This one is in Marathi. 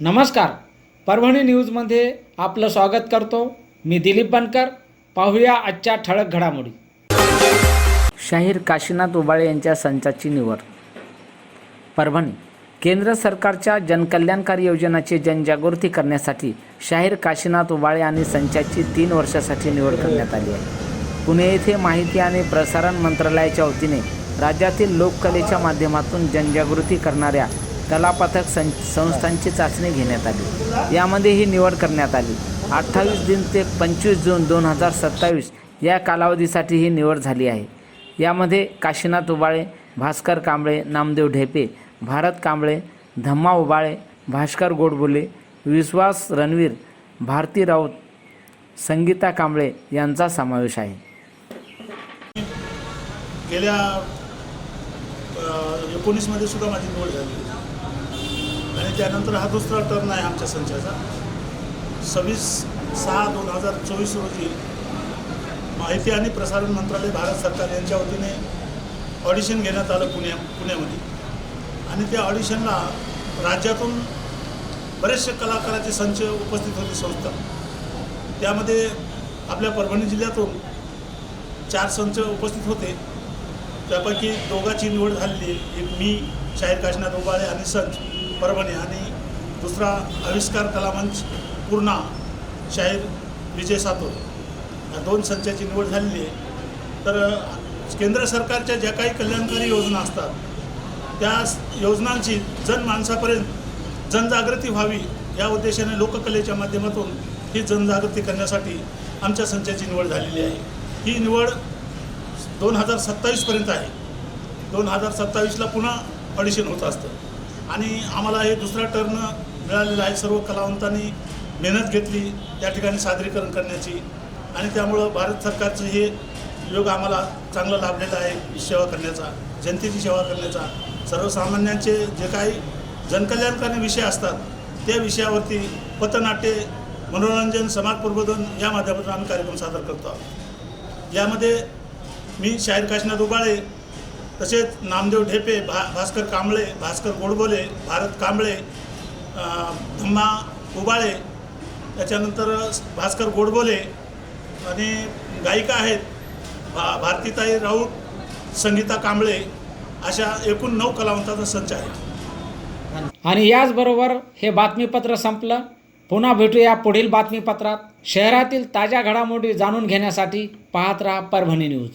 नमस्कार. परभणी न्यूजमध्ये आपलं स्वागत करतो. मी दिलीप बनकर. पाहूया आजच्या ठळक घडामोडी. शाहीर काशीनाथ उबाळे यांच्या संचाची निवड. परभणी. केंद्र सरकारच्या जनकल्याणकारी योजनाची जनजागृती करण्यासाठी शाहीर काशीनाथ उबाळे आणि संचाची तीन वर्षासाठी निवड करण्यात आली आहे. पुणे येथे माहिती आणि प्रसारण मंत्रालयाच्या वतीने राज्यातील लोककलेच्या माध्यमातून जनजागृती करणाऱ्या कलापथक सं संस्थांची चाचणी घेण्यात आली. यामध्ये ही निवड करण्यात आली. अठ्ठावीस दिन ते पंचवीस जून दोन हजार सत्तावीस या कालावधीसाठी ही निवड झाली आहे. यामध्ये काशीनाथ उबाळे भास्कर कांबळे नामदेव ढेपे भारत कांबळे धम्मा उबाळे भास्कर गोडबोले विश्वास रणवीर भारती राऊत संगीता कांबळे यांचा समावेश आहे. गेल्या एकोणीसमध्ये सुद्धा माझी निवड झाली. आणि त्यानंतर हा दुसरा टर्न आहे आमच्या संचाचा. सव्वीस सहा दोन हजार चोवीस रोजी माहिती आणि प्रसारण मंत्रालय भारत सरकार यांच्या वतीने ऑडिशन घेण्यात आलं पुण्या पुण्यामध्ये. आणि त्या ऑडिशनला राज्यातून बरेचसे कलाकाराचे संच उपस्थित होते संस्था. त्यामध्ये आपल्या परभणी जिल्ह्यातून चार संच उपस्थित होते. त्यापैकी दोघाची निवड झालेली एक मी शाहीर काशनाथ उबाळे आणि संच. परभणी आणि दुसरा आविष्कार कलामंच पूर्णा शाहीर विजय सातोर या दोन संचाची निवड झालेली आहे. तर केंद्र सरकारच्या ज्या काही कल्याणकारी योजना असतात त्या योजनांची जनमानसापर्यंत जनजागृती व्हावी या उद्देशाने लोककलेच्या माध्यमातून ही जनजागृती करण्यासाठी आमच्या संचाची निवड झालेली आहे. ही निवड दोन हजार सत्तावीसपर्यंत आहे. दोन हजार सत्तावीसला पुन्हा ऑडिशन होत असतं. आणि आम्हाला हे दुसरा टर्न मिळालेला आहे. सर्व कलावंतांनी मेहनत घेतली त्या ठिकाणी सादरीकरण करण्याची. आणि त्यामुळं भारत सरकारचं हे योग आम्हाला चांगलं लाभलेलं आहे सेवा करण्याचा जनतेची सेवा करण्याचा. सर्वसामान्यांचे जे काही जनकल्याणकारी विषय असतात त्या विषयावरती पथनाट्य मनोरंजन समाज प्रबोधन या माध्यमातून आम्ही कार्यक्रम सादर करतो आहोत. यामध्ये मी शाहीर काशीनाथ उबाळे तसेच नामदेव ढेपे भा भास्कर कांबळे भास्कर गोडबोले भारत कांबळे धम्मा उबाळे त्याच्यानंतर भास्कर गोडबोले आणि गायिका आहेत भा भारतीताई राऊत संगीता कांबळे अशा एकूण नऊ कलावंताचा संच आहे. आणि याचबरोबर हे बातमीपत्र संपलं. पुन्हा भेटूया पुढील बातमीपत्रात. शहरातील ताज्या घडामोडी जाणून घेण्यासाठी पाहत राहा परभणी न्यूज.